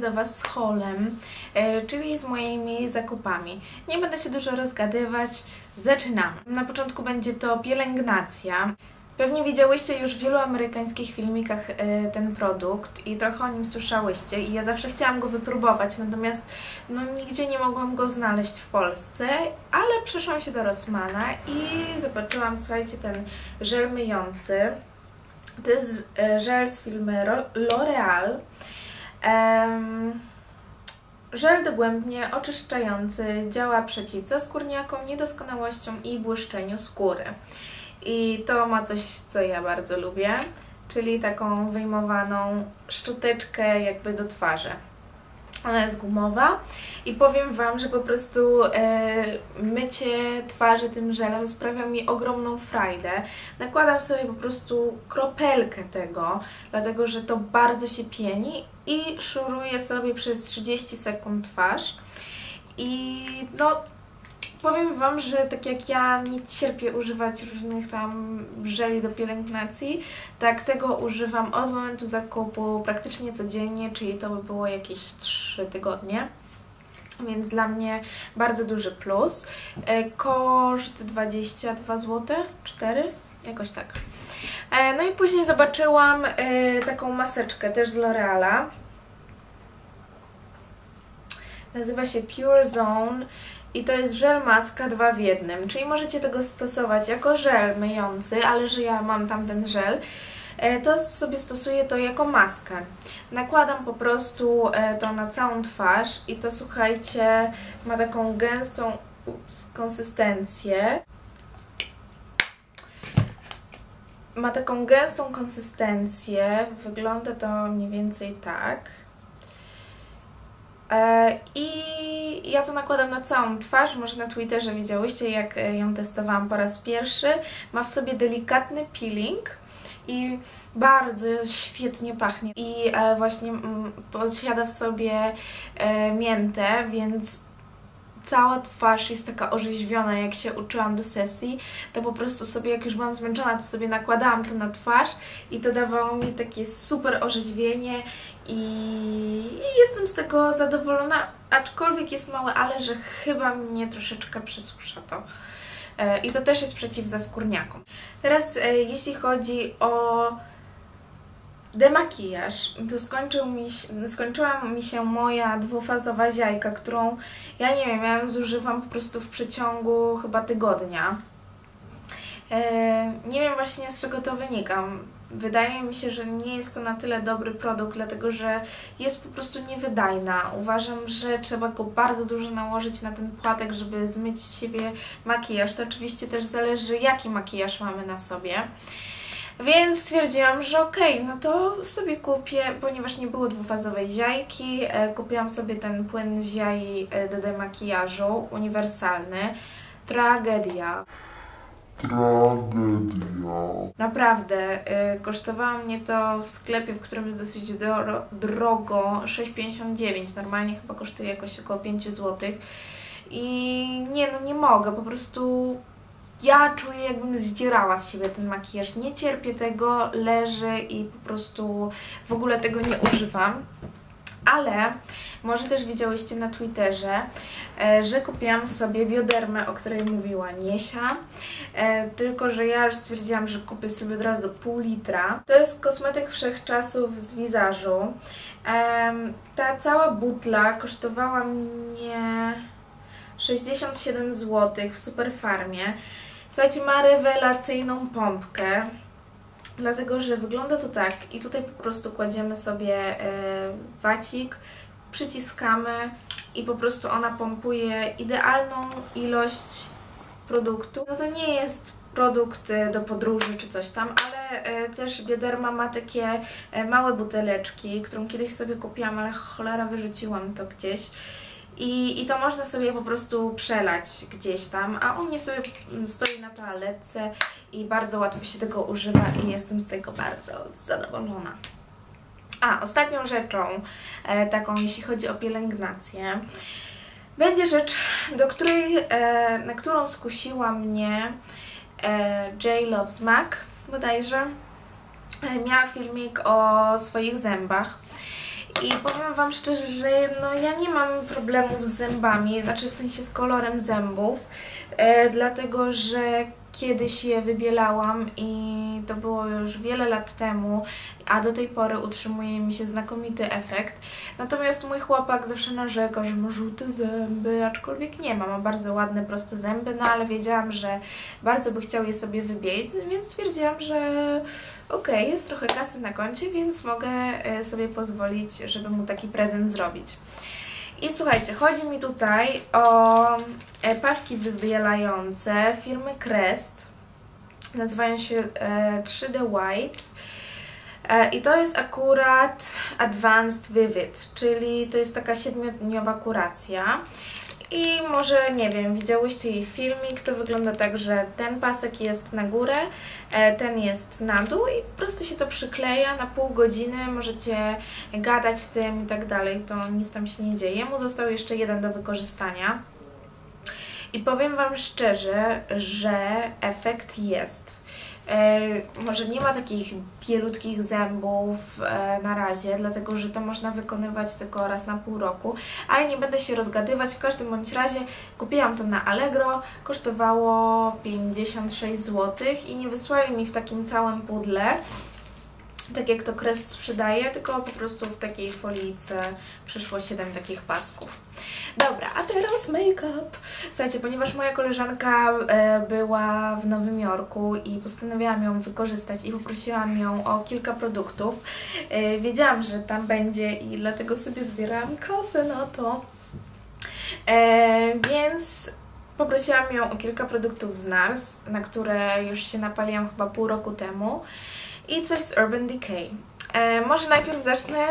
do Was z haulem, e, czyli z moimi zakupami. Nie będę się dużo rozgadywać, zaczynamy. Na początku będzie to pielęgnacja. Pewnie widziałyście już w wielu amerykańskich filmikach e, ten produkt i trochę o nim słyszałyście i ja zawsze chciałam go wypróbować, natomiast no, nigdzie nie mogłam go znaleźć w Polsce, ale przyszłam się do Rossmana i zobaczyłam, słuchajcie, ten żel myjący. To jest e, żel z firmy L'Oreal. Em, Żel dogłębnie oczyszczający działa przeciw zaskórniakom, niedoskonałościom i błyszczeniu skóry. I to ma coś, co ja bardzo lubię, czyli taką wyjmowaną szczoteczkę jakby do twarzy. Ona jest gumowa i powiem Wam, że po prostu e, mycie twarzy tym żelem sprawia mi ogromną frajdę. Nakładam sobie po prostu kropelkę tego, dlatego że to bardzo się pieni i szuruję sobie przez 30 sekund twarz. I no, powiem Wam, że tak jak ja nie cierpię używać różnych tam żeli do pielęgnacji, tak tego używam od momentu zakupu praktycznie codziennie, czyli to by było jakieś 3 tygodnie. Więc dla mnie bardzo duży plus. E, Koszt 22 zł, 4, jakoś tak. E, No i później zobaczyłam e, taką maseczkę też z L'Oreala. Nazywa się Pure Zone i to jest żel maska 2 w jednym, czyli możecie tego stosować jako żel myjący, ale że ja mam tam ten żel, e, to sobie stosuję to jako maskę. Nakładam po prostu e, to na całą twarz i to słuchajcie, ma taką gęstą ups, konsystencję. Ma taką gęstą konsystencję, wygląda to mniej więcej tak. E, I ja to nakładam na całą twarz, może na Twitterze widziałyście jak e, ją testowałam po raz pierwszy. Ma w sobie delikatny peeling i bardzo świetnie pachnie. I e, właśnie mm, posiada w sobie miętę, więc cała twarz jest taka orzeźwiona, jak się uczyłam do sesji, to po prostu sobie, jak już byłam zmęczona, to sobie nakładałam to na twarz i to dawało mi takie super orzeźwienie i, jestem z tego zadowolona, aczkolwiek jest małe, ale że chyba mnie troszeczkę przysusza to. E, I to też jest przeciw zaskórniakom. Teraz e, jeśli chodzi o demakijaż, to skończył mi, skończyła mi się moja dwufazowa ziajka, którą ja nie wiem, ja zużywam po prostu w przeciągu chyba tygodnia. E, nie wiem właśnie z czego to wynika. Wydaje mi się, że nie jest to na tyle dobry produkt, dlatego że jest po prostu niewydajna. Uważam, że trzeba go bardzo dużo nałożyć na ten płatek, żeby zmyć z siebie makijaż. To oczywiście też zależy, jaki makijaż mamy na sobie. Więc stwierdziłam, że okej, no to sobie kupię, ponieważ nie było dwufazowej ziajki, e, kupiłam sobie ten płyn z ziai e, do demakijażu, uniwersalny. Tragedia. Tragedia. Naprawdę, y, kosztowało mnie to w sklepie, w którym jest dosyć dro- drogo, 6,59. Normalnie chyba kosztuje jakoś około 5 zł. I nie, no nie mogę, po prostu ja czuję jakbym zdzierała z siebie ten makijaż. Nie cierpię tego, leży i po prostu w ogóle tego nie używam. Ale może też widziałyście na Twitterze, e, że kupiłam sobie biodermę, o której mówiła Niesia. E, tylko, że ja już stwierdziłam, że kupię sobie od razu pół litra. To jest kosmetyk wszechczasów z wizażu. Ta cała butla kosztowała mnie 67 zł w Superfarmie. Słuchajcie, ma rewelacyjną pompkę. Dlatego, że wygląda to tak i tutaj po prostu kładziemy sobie e, wacik, przyciskamy i po prostu ona pompuje idealną ilość produktu. No to nie jest produkt e, do podróży czy coś tam, ale e, też Bioderma ma takie małe buteleczki, którą kiedyś sobie kupiłam, ale cholera wyrzuciłam to gdzieś. I, I to można sobie po prostu przelać gdzieś tam, a u mnie sobie stoi na toaletce i bardzo łatwo się tego używa i jestem z tego bardzo zadowolona. A, ostatnią rzeczą, e, taką jeśli chodzi o pielęgnację, będzie rzecz, do której, e, na którą skusiła mnie e, J Loves Mac bodajże. E, miała filmik o swoich zębach. I powiem Wam szczerze, że no ja nie mam problemów z zębami, znaczy w sensie z kolorem zębów, e, dlatego że kiedyś je wybielałam i to było już wiele lat temu, a do tej pory utrzymuje mi się znakomity efekt. Natomiast mój chłopak zawsze narzeka, że ma żółte zęby, aczkolwiek nie ma, ma bardzo ładne, proste zęby, no ale wiedziałam, że bardzo by chciał je sobie wybielić, więc stwierdziłam, że okej, okay, jest trochę kasy na koncie, więc mogę e, sobie pozwolić, żeby mu taki prezent zrobić. I słuchajcie, chodzi mi tutaj o paski wybielające firmy Crest. Nazywają się 3D e, White. E, I to jest akurat Advanced Vivid, czyli to jest taka siedmiodniowa kuracja. I może, nie wiem, widziałyście jej filmik, to wygląda tak, że ten pasek jest na górę, e, ten jest na dół i po prostu się to przykleja na pół godziny, możecie gadać tym i tak dalej, to nic tam się nie dzieje. Mu został jeszcze jeden do wykorzystania. I powiem Wam szczerze, że efekt jest. E, może nie ma takich bielutkich zębów e, na razie, dlatego że to można wykonywać tylko raz na pół roku, ale nie będę się rozgadywać. W każdym bądź razie kupiłam to na Allegro, kosztowało 56 zł i nie wysłali mi w takim całym pudle tak jak to Crest sprzedaje, tylko po prostu w takiej folice przyszło 7 takich pasków. Dobra, a teraz make-up. Słuchajcie, ponieważ moja koleżanka e, była w Nowym Jorku i postanowiłam ją wykorzystać i poprosiłam ją o kilka produktów, e, wiedziałam, że tam będzie i dlatego sobie zbierałam kosę na to. E, więc poprosiłam ją o kilka produktów z NARS, na które już się napaliłam chyba pół roku temu i coś z Urban Decay. E, może najpierw zacznę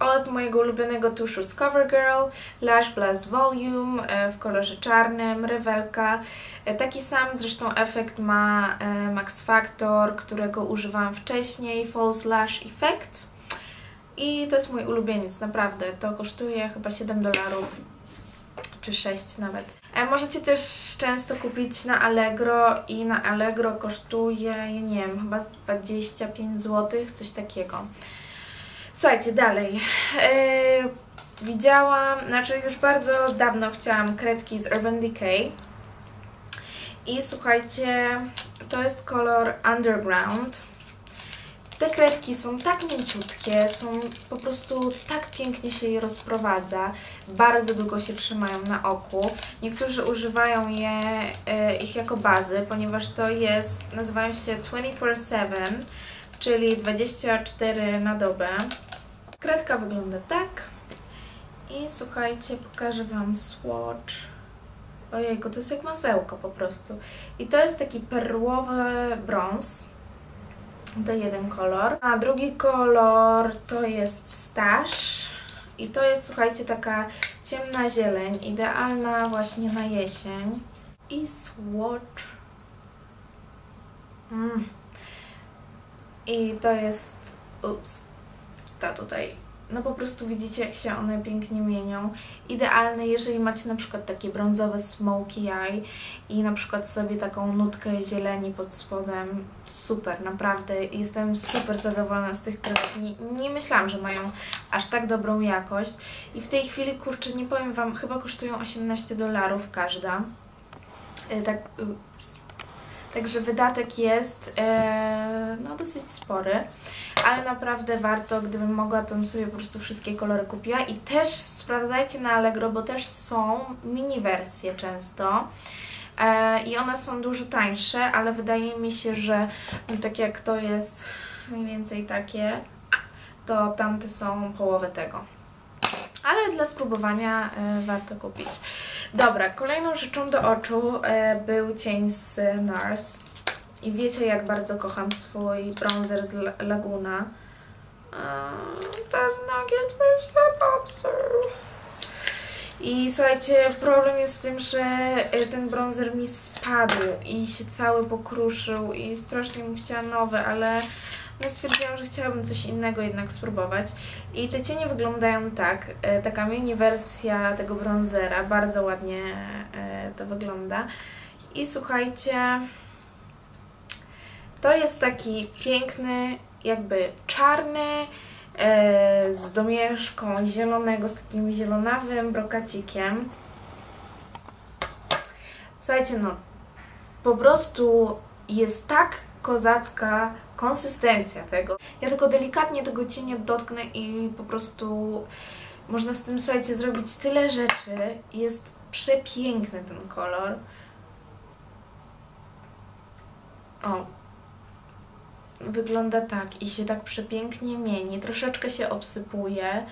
od mojego ulubionego tuszu z CoverGirl, Lash Blast Volume e, w kolorze czarnym, rewelka. E, taki sam zresztą efekt ma e, Max Factor, którego używałam wcześniej, False Lash Effect. I to jest mój ulubieniec, naprawdę. To kosztuje chyba 7 dolarów, czy 6 nawet. E, możecie też często kupić na Allegro i na Allegro kosztuje, nie wiem, chyba 25 zł, coś takiego. Słuchajcie, dalej. Yy, widziałam, znaczy już bardzo dawno chciałam kredki z Urban Decay. I słuchajcie, to jest kolor Underground. Te kredki są tak mięciutkie, są po prostu tak pięknie się je rozprowadza, bardzo długo się trzymają na oku. Niektórzy używają je, e, ich jako bazy, ponieważ to jest, nazywają się 24-7, czyli 24 na dobę. Kredka wygląda tak. I słuchajcie, pokażę Wam swatch. Ojejku, to jest jak masełko po prostu. I to jest taki perłowy brąz. To jeden kolor. A drugi kolor to jest stash. I to jest, słuchajcie, taka ciemna zieleń, idealna właśnie na jesień. I swatch. Mm. I to jest, ups, ta tutaj no po prostu widzicie, jak się one pięknie mienią. Idealne, jeżeli macie na przykład takie brązowe smoky eye i na przykład sobie taką nutkę zieleni pod spodem. Super, naprawdę. Jestem super zadowolona z tych kredek. Nie, nie myślałam, że mają aż tak dobrą jakość. I w tej chwili, kurczę, nie powiem Wam, chyba kosztują 18 dolarów każda. E, tak, Także wydatek jest e, no, dosyć spory, ale naprawdę warto, gdybym mogła, to bym sobie po prostu wszystkie kolory kupiła i też sprawdzajcie na Allegro, bo też są mini wersje często e, i one są dużo tańsze, ale wydaje mi się, że tak jak to jest mniej więcej takie, to tamte są połowę tego. Ale dla spróbowania e, warto kupić. Dobra, kolejną rzeczą do oczu e, był cień z NARS. I wiecie, jak bardzo kocham swój bronzer z Laguna. Paznokcie Mr. Popsy. I słuchajcie, problem jest z tym, że e, ten bronzer mi spadł i się cały pokruszył i strasznie bym chciała nowy, ale no stwierdziłam, że chciałabym coś innego jednak spróbować. I te cienie wyglądają tak. E, taka mini wersja tego bronzera. Bardzo ładnie e, to wygląda. I słuchajcie, to jest taki piękny, jakby czarny, z domieszką zielonego, z takim zielonawym brokacikiem. Słuchajcie, no po prostu jest tak kozacka konsystencja tego. Ja tylko delikatnie tego cienia dotknę i po prostu można z tym, słuchajcie, zrobić tyle rzeczy. Jest przepiękny ten kolor. O, wygląda tak i się tak przepięknie mieni. Troszeczkę się obsypuje,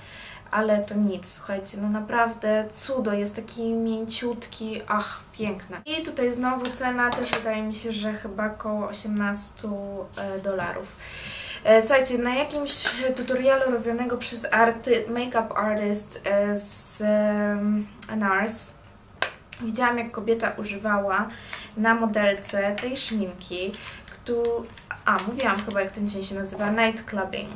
ale to nic, słuchajcie, no naprawdę cudo, jest taki mięciutki, ach, piękne. I tutaj znowu cena też wydaje mi się, że chyba około 18 e, dolarów. E, Słuchajcie, na jakimś tutorialu robionego przez arty, make-up artist e, z NARS widziałam, jak kobieta używała na modelce tej szminki, którą... A, mówiłam chyba, jak ten dzień się nazywa, Night Clubbing.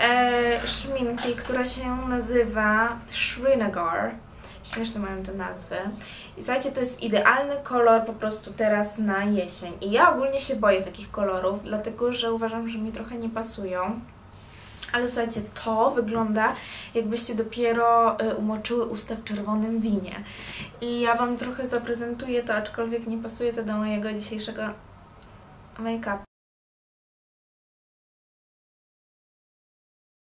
E, szminki, która się nazywa Srinagar. Śmieszne mają te nazwy. I słuchajcie, to jest idealny kolor po prostu teraz na jesień. I ja ogólnie się boję takich kolorów, dlatego że uważam, że mi trochę nie pasują. Ale słuchajcie, to wygląda jakbyście dopiero y, umoczyły usta w czerwonym winie. I ja Wam trochę zaprezentuję to, aczkolwiek nie pasuje to do mojego dzisiejszego make-up.